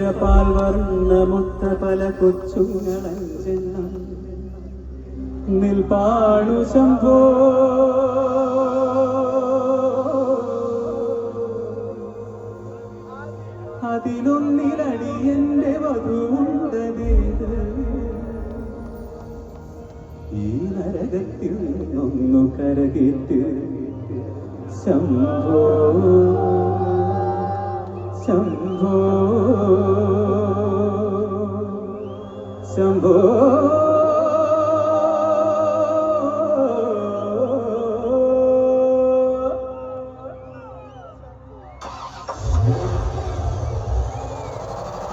ഇളനീരപ്പാൽ വർണമുത്ത പല കൊച്ചുങ്ങളഞ്ചെണ്ണം നിൽപ്പാണു ശംഭോ. അതിലൊന്നിലടി എന്റെ വധുണ്ടതേത് ഈ നരകത്തിൽ നിന്നൊന്നു കരകേറ്റ് ശംഭോ. ശംഭോ.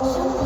ശംഭോ